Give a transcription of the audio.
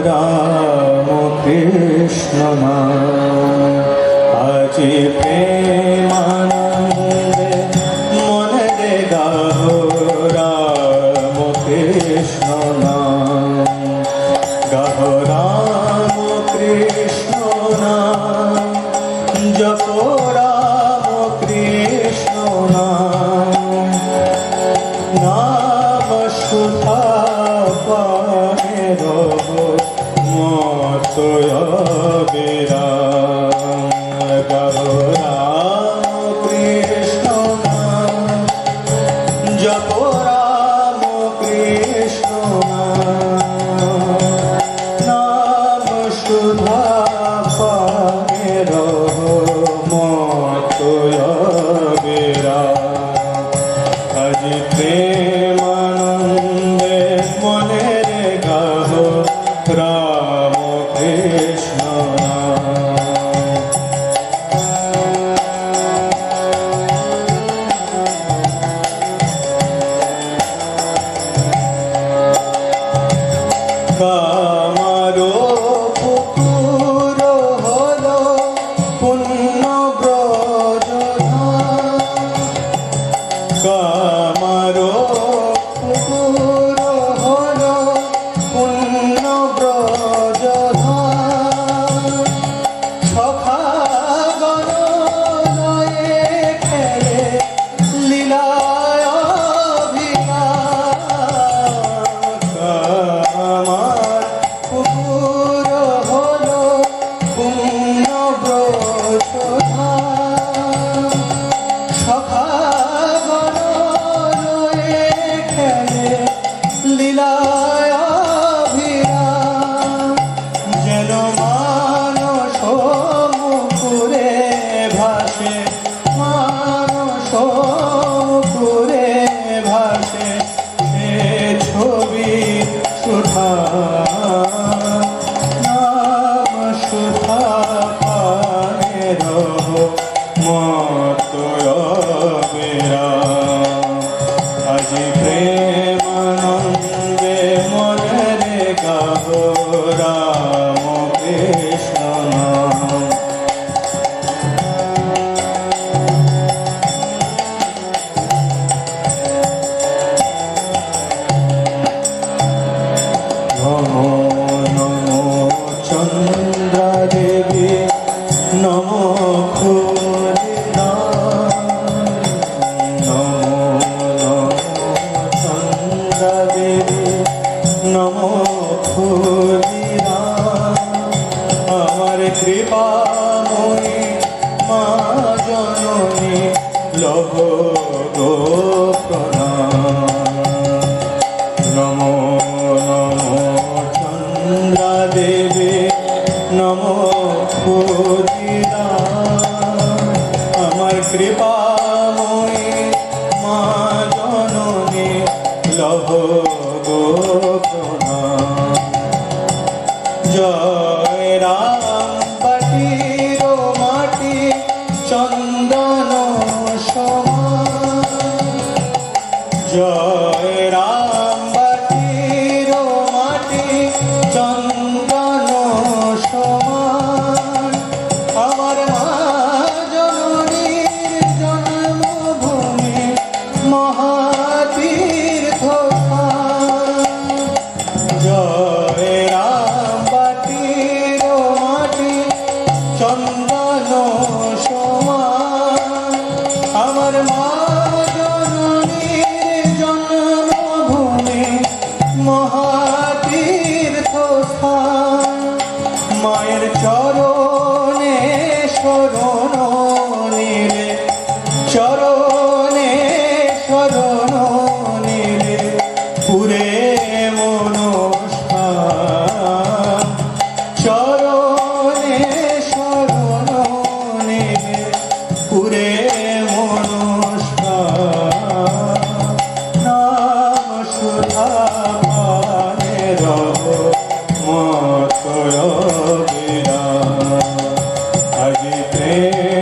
রাম কৃষ্ণ আজি প্রেমানন্দে মনে রে গাও রাম কৃষ্ণ গাও রাম কৃষ্ণ জপ সুধা পানের মত বেড়া আজি প্রেম আনন্দে মনে রে গাহ রাম কৃষ্ণ কাম મારો Yeah. চরণে লহ নম নম চন্দ্রা দেবে নম আমার কৃপা Come अजिते